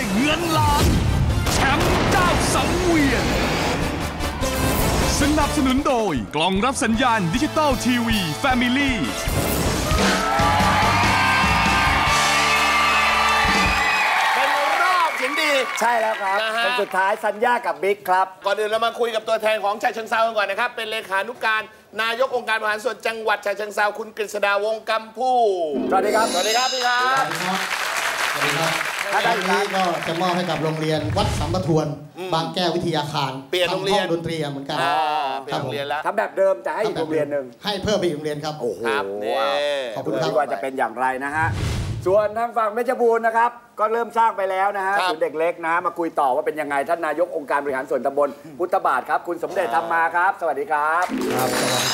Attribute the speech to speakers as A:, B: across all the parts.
A: งเงินล้าน แชมป์เจ้าสังเวียน สนับสนุนโดยกล่องรับสัญญาณดิจิตอลทีวีแฟมิลี่
B: เป็นรอบเสียงดี
C: ใช่แล้วครับ
B: นะฮะ
C: คนสุดท้ายสัญญากับบิ๊กครับ
B: ก่อนอื่นเรามาคุยกับตัวแทนของชายเชิงเซากันก่อนนะครับ เป็นเลขานุการ นายกองค์การบริหารส่วนจังหวัดชายเชิงเซาคุณกฤษดาวงศ์กำพู
C: สวัสดีครับ
B: สวัสดีครับพี่ครับ
D: สวัสดีครับ
C: ถ้าได้
D: วันนี้ก็จะมอบให้กับโรงเรียนวัดสัมปทวน บางแก้ววิทยาคาร
B: เปลี่ยนโรงเรียน
D: ทำห้องดนตรีเหมือนกัน
B: อ่าเป็นโรงเรียนแล้ว
C: ทำแบบเดิมแต่ให้อีกโรงเรียนหนึ่ง
D: ให้เพิ่มไปอีกโรงเรียนครับ โอ้โห
B: ครับนี่
D: ขอบคุณครับ
C: ดูว่าจะเป็นอย่างไรนะฮะ ส่วนทางฝั่งเพชรบูรณ์นะครับ ก็เริ่มสร้างไปแล้วนะฮะ
B: ครับ
C: ศูนย์เด็กเล็กนะ มาคุยต่อว่าเป็นยังไงท่านนายกองค์การบริหารส่วนตำบลพุทธบาทครับ คุณสมเด็จทำมาครับ สวัสดีครับ
D: ครับ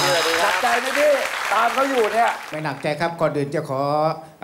D: สวัสดีครับ
C: หนักใจไหมพี่ตามเขาอยู่เนี่ย
E: ไม่หนักใจครับก่อนอื่นจะขอ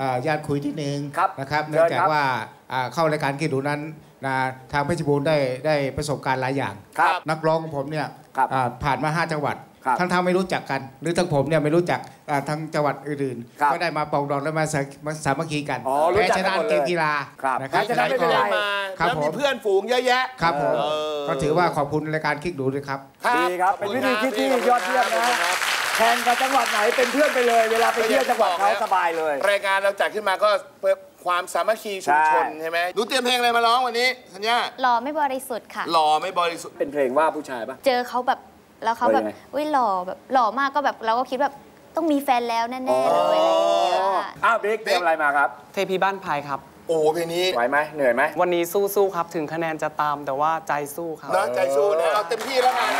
E: อนุญาตคุยทีนึง
C: ครับ
E: นะครับ
C: เชิญ
E: เนื่องจาก
C: ครับ
E: ว่าอ่าเข้ารายการคิดดูนั้นนะทางเพชรบูรณ์ได้ได้ประสบการณ์หลายอย่าง
C: ครับ
E: นักร้องของผมเนี่ย
C: ครับ
E: อ่าผ่านมา5จังหวัด
C: ครับ
E: ทั้งทางไม่รู้จักกัน หรือทั้งผมเนี่ยไม่รู้จักอ่าทั้งจังหวัดอื่น
C: ครับ
E: ๆก็ได้มาปรองดองและมาสามาสามัคคีกัน
C: อ๋อรู้
E: แพ้
C: จัก
E: ช
C: กัน
E: นะ
C: หมดเลย
E: เกมกีฬา
C: ครับ
E: นะครับ
C: แพ้ชนะไม่เป็นไร
B: มา
E: ครับ
B: แล้วมี
E: ผม
B: เพื่อนฝูงเยอะแยะ
E: ครับผม
B: เออ
E: ก็ถือว่าขอบคุณรายการคลิกดูด้วยครับ
C: ดีครับเป็นวิธีคิดที่ยอดเยี่ยมนะ แข่งกับจังหวัดไหนเป็นเพื่อนไปเลย เวลาไปเที่ยวจังหวัดเขาสบายเลย
B: รายการเราจัดขึ้นมาก็เพื่อ ความสามัคคีชุมชน
C: ใช่
B: ใช่ไหมหนูเตรียมเพลงอะไรมาร้องวันนี้สัญญา
F: หล่อไม่บริสุทธิ์ค่ะ
B: หล่อไม่บริสุทธิ์
C: เป็นเพลงว่าผู้ชายปะ
F: เจอเขาแบบแล้วเขาแบบ
C: เออยังไง
F: อุ้ยหล่อแบบหล่อมากก็แบบเราก็คิดแบบต้องมีแฟนแล้วแน่ๆเลยอะไรอย่างเงี้ยค่ะ
C: อ้าวบิ๊กเตรียมอะไรมาครับ
G: เทพีบ้านพายครับ
B: โอ้เพลงนี้
C: ไหวไหมเหนื่อยไหม
G: วันนี้สู้ๆครับ ถึงคะแนนจะตามแต่ว่าใจสู้ครับ
B: นะใจสู้นะเอาเต็มที่แล้วกัน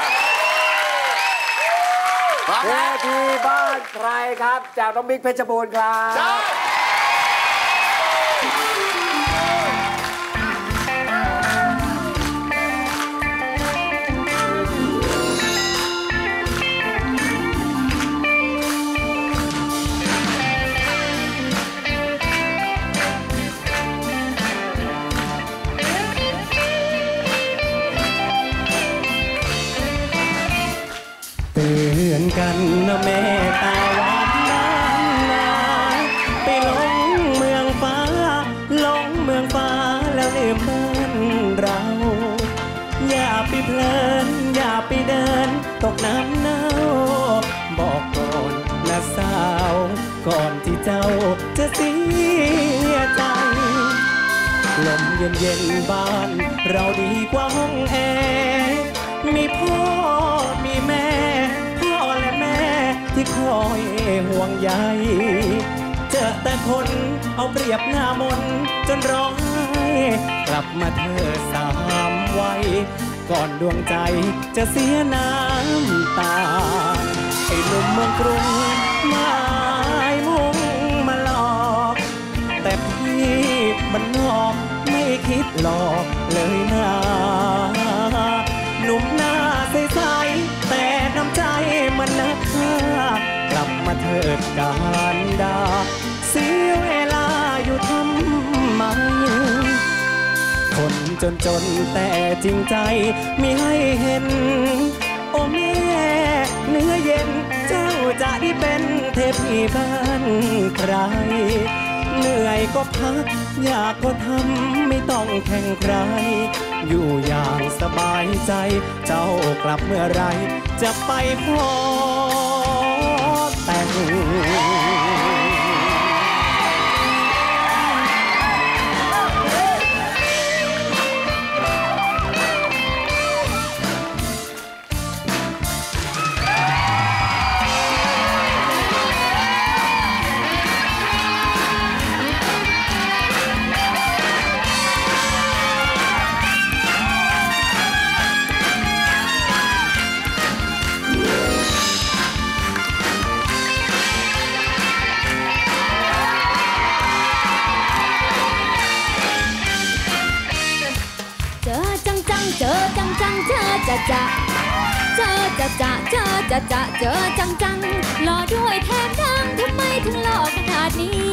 B: มา
C: เท
B: ครับ
C: พีบ้านใครครับ จากน้องบิ๊กเพชรบูรณ์ครับ
H: เสียใจลมเย็นเย็นบ้าน เราดีกว่าห้องแอร์มีพ่อมีแม่ พ่อและแม่ที่คอยห่วงใยเจอแต่คนเอาเปรียบหน้ามน จนร้องไห้กลับมาเธอสามวัยก่อนดวงใจจะเสียน้ำตาไอ้หนุ่มเมืองกรุงมา มันนอกไม่คิดหลอกเลยนะหนุ่มหน้าใสๆแต่น้ำใจมันนักฆ่ากลับมาเถิดการดาเสียเวลาอยู่ทำไมคนจนจนแต่จริงใจมีให้เห็น โอ้แม่เนื้อเย็น เจ้าจะได้เป็นเทพีบ้านใคร เหนื่อยก็พัก อยากก็ทำไม่ต้องแข่งใคร อยู่อย่างสบายใจ เจ้ากลับเมื่อไร จะไปขอแต่ง
F: จอจังจังเจอจังจังเจอจะจะเจอจะจะเจอจะจะเจอจังจังหล่อด้วยแถมดังทำไมถึงหล่อขนาดนี้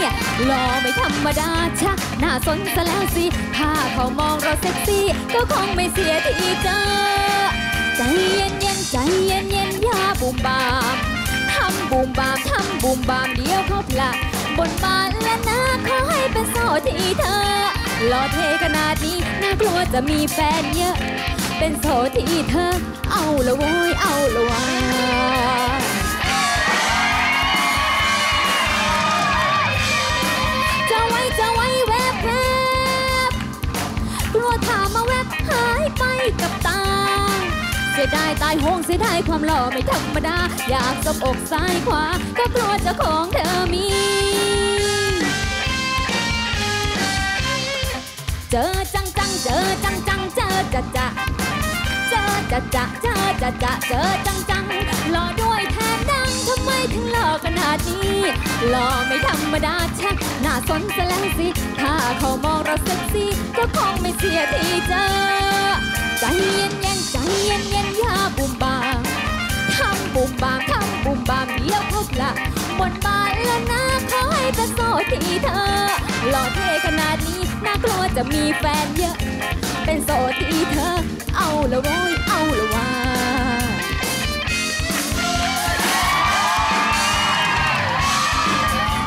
F: หล่อไม่ธรรมดาชะน่าสนซะแล้วสิ ถ้าเขามองเราเซ็กซี่ ก็คงไม่เสียทีเจอใจเย็นเย็นใจเย็นเย็นยาบุมบามทำบูมบามทำบูมบามเดียวเขาพละบนบานและนาขอให้เป็นโสดที่เธอ หล่อเทขนาดนี้น่ากลัวจะมีแฟนเยอะ เป็นโสดที่เธอ เอาละโว้ยเอาละวาจะไว้จะไว้แวบแวบกลัวถามมาแวบหายไปกับตา เสียดายตายโหงเสียดายความหล่อไม่ธรรมดา อยากสบอกซ้ายขวาก็กลัวเจ้าของเธอมี เจอจังจังเจอจังจังเจอจะจะเจอจะจะเจอจะจะเจอจังจังหล่อด้วยแทนดังทำไมถึงหล่อขนาดนี้หล่อไม่ธรรมดาแช่น่าสนซะแล้วสิถ้าเขามองเราเซ็กซี่ก็คงไม่เสียทีเจอใจเย็นเย็นใจเย็นเย็นอย่าบุ่มบามทำบุ่มบามทำบุ่มบามเดี๋ยวพบละบนบานแล้วนะขอให้ป็นโสดที่เธอหล่อเท่ขนาด น่ากลัวจะมีแฟนเยอะ เป็นโสดที่เธอ เอาละโว้ยเอาละว่า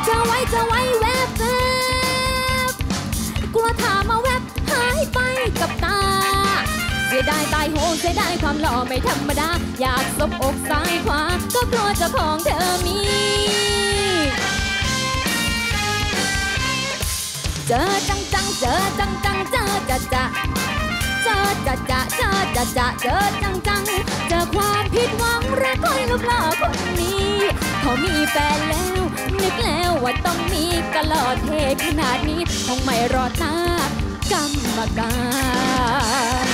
F: จะไว้จะไว้แวบแวบกลัวถามมาแวบหายไปกับตา เสียดายตายโหงเสียดายความหล่อไม่ธรรมดา อยากสบอกซ้ายขวา ก็กลัวเจ้าของเธอมีเจอจัง จังเจอจังจังเจอจะจะเจอจะจะเจอจะจะเจอจังจังเจอความผิดหวังรักคนลูกหล่อคนนี้ เขามีแฟนแล้ว นึกแล้วว่าต้องมีกะหล่อเทขนาดนี้คงไม่รอดหน้ากรรมการ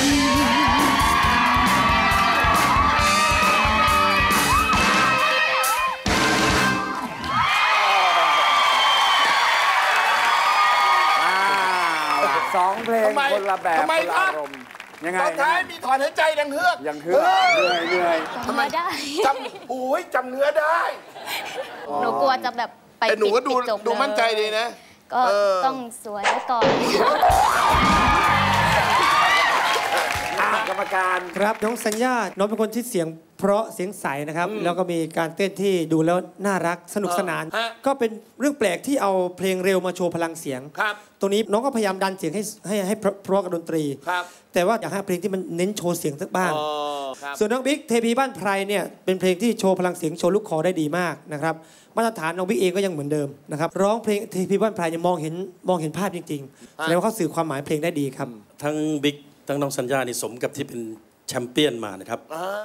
C: แบบ
B: ทำไม
C: คนละ
B: ครับ
C: อารมณ์ยังไง
B: ตอนท้ายมีถอนหายใจดังเฮือก
C: ยังเฮือกเหนื่อยเหนื่อย
B: ทำไม
F: ได้
B: จำโอ้ยจำเนื้อได้
F: หนูกลัวจะแบบไป
B: แต่หนูก็ดู
F: ปิจบ
B: ดูมั่นใจดีนะ
F: ก็
B: เออ
F: ต้องสวยไว้ก่อน
C: อะ กรรมการ
H: ครับน้องสัญญาน้องเป็นคนที่เสียงเพราะเสียงใสนะครับ แล้วก็มีการเต้นที่ดูแล้วน่ารักสนุกสนาน
B: ฮะ
H: ก็เป็นเรื่องแปลกที่เอาเพลงเร็วมาโชว์พลังเสียง
B: ครับ
H: ตรงนี้น้องก็พยายามดันเสียงให้ให้ให้เพราะเพราะกับดนตรี
B: ครับ
H: แต่ว่าอยากให้เพลงที่มันเน้นโชว์เสียงสักบ้าง
B: อ๋อครับ
H: ส่วนน้องบิ๊กเทพีบ้านไพรเนี่ยเป็นเพลงที่โชว์พลังเสียงโชว์ลูกคอได้ดีมากนะครับมาตรฐานน้องบิ๊กเองก็ยังเหมือนเดิมนะครับร้องเพลงเทพีบ้านไพรเนี่ยมองเห็นมองเห็นภาพจริงๆแสดงว่าเขาสื่อความหมายเพลงได้ดีครับ
I: ทั้งบิ๊ก ทั้งน้องสัญญานี่สมกับที่เป็นแชมเปี้ยนมานะครับ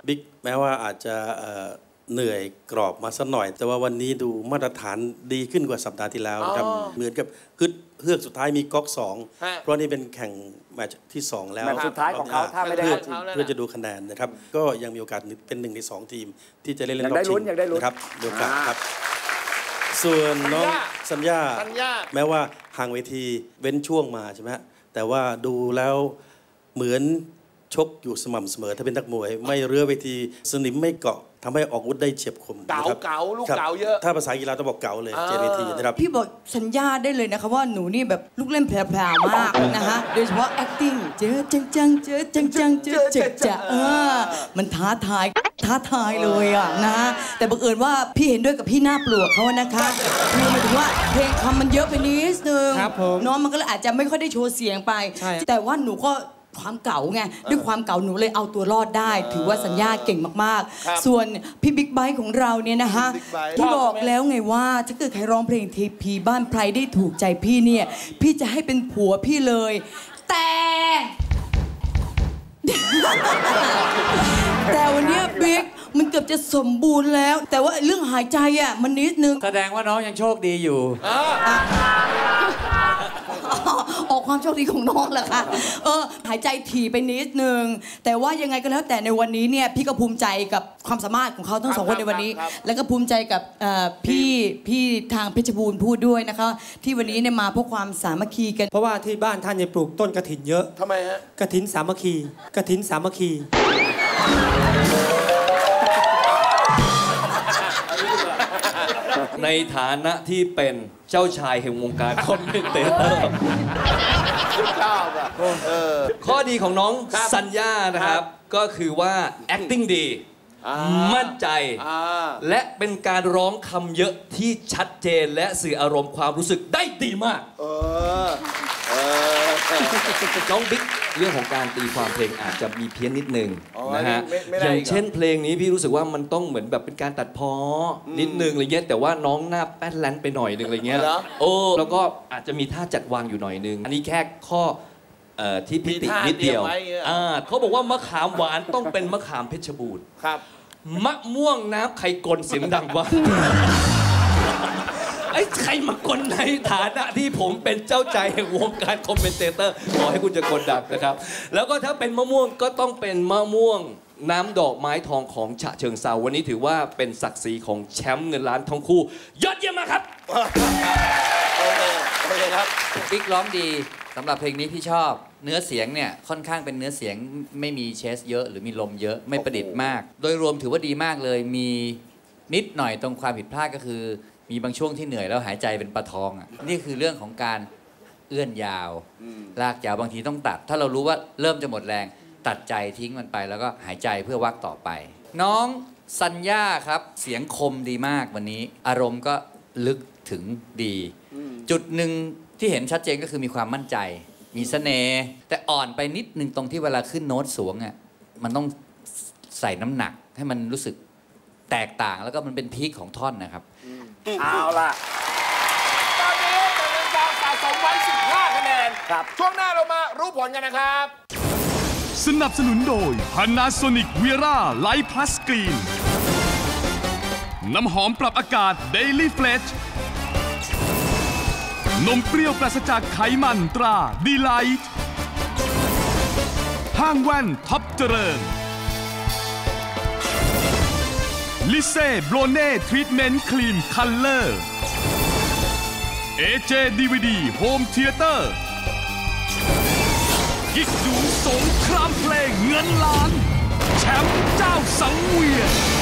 I: บิ๊กแม้ว่าอาจจะเอ่อเหนื่อยกรอบมาสักหน่อย แต่ว่าวันนี้ดูมาตรฐานดีขึ้นกว่าสัปดาห์ที่แล้วนะครับ
B: อ๋อ
I: เหมือนกับฮึดเฮือกสุดท้ายมีก๊อกสอง
B: ฮะ
I: เพราะนี่เป็นแข่งแมตช์ที่สองแล้ว
C: แมตช์สุดท้ายของเขาถ้าไม่ได้
I: เพื่อ
C: เข้าชิง
I: เพื่อจะดูคะแนนนะครับ ก็ยังมีโอกาสเป็นหนึ่งในสองทีม ที่จะเล่น
C: อยาก
I: รอบ
C: ได้ลุ้
I: ชิ
C: น
I: ง
C: อยากได้ลุ้น
I: นะครับมีโอกาส
C: อ่า
I: ครับ ส่วนน้องสัญญา
B: สัญญา
I: แม้ว่าห่างเวทีเว้นช่วงมาใช่ไหมฮะแต่ว่าดูแล้ว เหมือนชกอยู่สม่ำเสมอถ้าเป็นนักมวย ไม่เรือเวทีสนิมไม่เกาะทำให้ออกอาวุธได้เฉียบคม
B: เก๋า
I: นะครับ
B: เก๋าลูก
I: ครับ
B: เก๋าเยอะ
I: ถ้าภาษากีฬาต้องบอกเก๋าเลย
B: อ่า
I: เจนเวทีนะครับ
J: พี่บอกสัญญาได้เลยนะคะว่าหนูนี่แบบลูกเล่นแผลวๆมากนะฮะโดยเฉพาะ acting เจอจังจังๆเจอจังจังๆเจอเจ็บจะเออมันท้าทายท้าทายเลยอะนะฮะแต่บังเอิญว่าพี่เห็นด้วยกับพี่หน้าปลวกเขาอะนะคะคือหมายถึงว่าเพลงคำมันเยอะไปนิดนึง
H: ครับผม
J: เน้องมันก็เลยอาจจะไม่ค่อยได้โชว์เสียงไป
H: ใช่
J: แต่ว่าหนูก็ ความเก่าไงด้วยความเก่าหนูเลยเอาตัวรอดได้ ถือว่าสัญญาเก่งมาก
B: ครับ
J: ๆส่วนพี่บิ๊กไบค์ของเราเนี่ยนะคะ
B: บิ๊กไบค์
J: ที่บอกแล้วไงว่าถ้าเกิดใครร้องเพลงทีพีบ้านไพรได้ถูกใจพี่เนี่ยพี่จะให้เป็นผัวพี่เลย แต่แต่วันเนี้ยบิ๊กมันเกือบจะสมบูรณ์แล้ว แต่ว่าเรื่องหายใจอะมันนิดนึง
C: แสดงว่าน้องยังโชคดีอยู่
J: ออก ความโชคดีของน้องแหละค่ะเออหายใจถี่ไปนิดนึง แต่ว่ายังไงก็แล้วแต่ในวันนี้เนี่ยพี่ก็ภูมิใจกับความสามารถของเขาทั้งสองคนในวันนี้
B: ครับ
J: แล้วก็ภูมิใจกับเอ่อพี่พี่ทางเพชรบูรณ์พูดด้วยนะคะ ที่วันนี้เนี่ยมาเพราะความสามัคคีกัน
H: เพราะว่าที่บ้านท่านเนี่ยปลูกต้นกระถินเยอะ
B: ทำไมฮะ
H: กระถินสามัคคีกระถินสามัคคี
K: ในฐานะที่เป็นเจ้าชายแห่งวงการคอมเมนเตเตอร์
B: ชอบอะเออ
K: ข้อดีของน้อง
B: ครับ
K: สัญญานะครับ ก็คือว่า acting ดี
B: อ่า
K: มั่นใจ
B: อ่า
K: และเป็นการร้องคำเยอะที่ชัดเจนและสื่ออารมณ์ความรู้สึกได้ดีมาก
B: เออ เออ
K: น้องบิ๊ก เรื่องของการตีความเพลงอาจจะมีเพี้ยนนิดนึง
B: อ๋อ
K: นะฮะ
B: ไม่ไม่ได้
K: อย่าง
B: อีกเหรอ
K: เช่นเพลงนี้พี่รู้สึกว่ามันต้องเหมือนแบบเป็นการตัดเพ้ออนิดนึงอะไรเงี้ยแต่ว่าน้องหน้าแป้นแลนไปหน่อยนึงอะไรเงี้ย
B: เหรอ
K: โอ้แล้วก็อาจจะมีท่าจัดวางอยู่หน่อยนึง อันนี้แค่ข้อเอ่อที่พิติ
B: มีท่า
K: นิดเดียว
B: เตรียมไว้เงี้ย
K: อ่าเขาบอกว่ามะขามหวานต้องเป็นมะขามเพชรบูรณ์
B: ครับ
K: มะม่วงน้ำไข่กลเสียงดังวะ ไอ้ใครมากลในฐานะที่ผมเป็นเจ้าใจแห่งวงการคอมเมนเตเตอร์ขอให้คุณจะกดดักนะครับ แล้วก็ถ้าเป็นมะม่วงก็ต้องเป็นมะม่วงน้ำดอกไม้ทองของฉะเชิงเซาวันนี้ถือว่าเป็นศักดิ์ศรีของแชมป์เงินล้านทั้งคู่ ยอดเยี่ยมมากครับ
B: โอเคโอเคครับ
L: บิ๊กร้องดีสำหรับเพลงนี้พี่ชอบ เนื้อเสียงเนี่ยค่อนข้างเป็นเนื้อเสียงไม่มีเชสเยอะ หรือมีลมเยอะไม่ประดิษฐ์มาก โดยรวมถือว่าดีมากเลยมีนิดหน่อยตรงความผิดพลาดก็คือ มีบางช่วงที่เหนื่อยแล้วหายใจเป็นปลาทองอะนี่คือเรื่องของการเอื้อนยาว ลากยาวบางทีต้องตัด ถ้าเรารู้ว่าเริ่มจะหมดแรง ตัดใจทิ้งมันไป แล้วก็หายใจเพื่อวักต่อไป น้องสัญญาครับ เสียงคมดีมากวันนี้ อารมณ์ก็ลึกถึงดี จุดหนึ่งที่เห็นชัดเจนก็คือมีความมั่นใจ มีเสน่ห์แต่อ่อนไปนิดนึงตรงที่เวลาขึ้นโน้ตสูงอะมันต้องใส่น้ำหนักให้มันรู้สึกแตกต่างแล้วก็มันเป็นพีคของท่อนนะครับ
B: เอาล่ะ ตอนนี้จะเป็นการสะสมไว้ 15 คะแนน
C: ครับ
B: ช่วงหน้าเรามารู้ผลกันนะครับ
A: สนับสนุนโดย Panasonic Viera Light Plus Green น้ำหอมปรับอากาศ Daily Fresh นมเปรี้ยวปราศจากไขมันตราดีไลท์ห้างแว่นท็อปเจริญ ลิเซ่โบรเน่ทรีทเมนต์ครีมคัลเลอร์เอเจดีวีดีโฮมเทอเตอร์กิ๊กดูสงครามเพลงเงินล้าน แชมป์เจ้าสังเวียน